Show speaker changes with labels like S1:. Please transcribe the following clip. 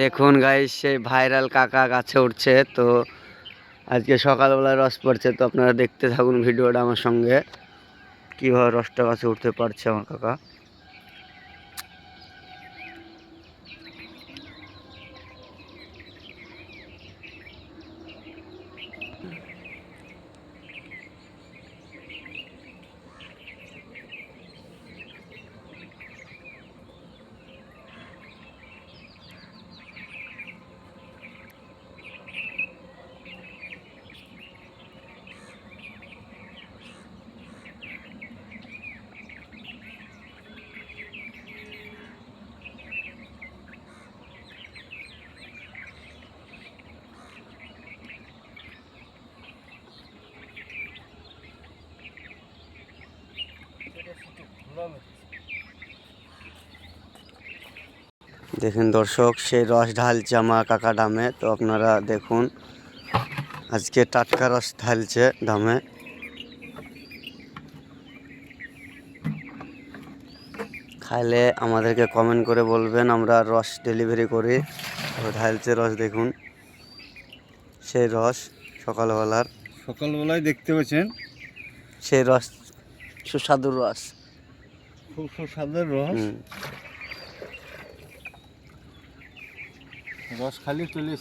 S1: দেখুন গাইস সেই ভাইরাল কাকা গাছে উঠছে, তো আজকে সকালবেলা রস পড়ছে, তো আপনারা দেখতে থাকুন ভিডিওটা আমার সঙ্গে। কীভাবে রসটা গাছে উঠতে পারছে আমার কাকা? দেখুন দর্শক সেই রস ঢালছে আমার কাকা ডামে তো আপনারা দেখুন আজকে টাটকা রস ঢালছে ডামে খাইলে আমাদেরকে কমেন্ট করে বলবেন আমরা রস ডেলিভারি করি। তো ঢালছে রস দেখুন। সেই রস সকালবেলার।
S2: সকালবেলায় দেখতে পাচ্ছেন?
S1: সেই রস সুস্বাদুর রস।
S2: খুব সুস্বাদের রস। রস খালি চলে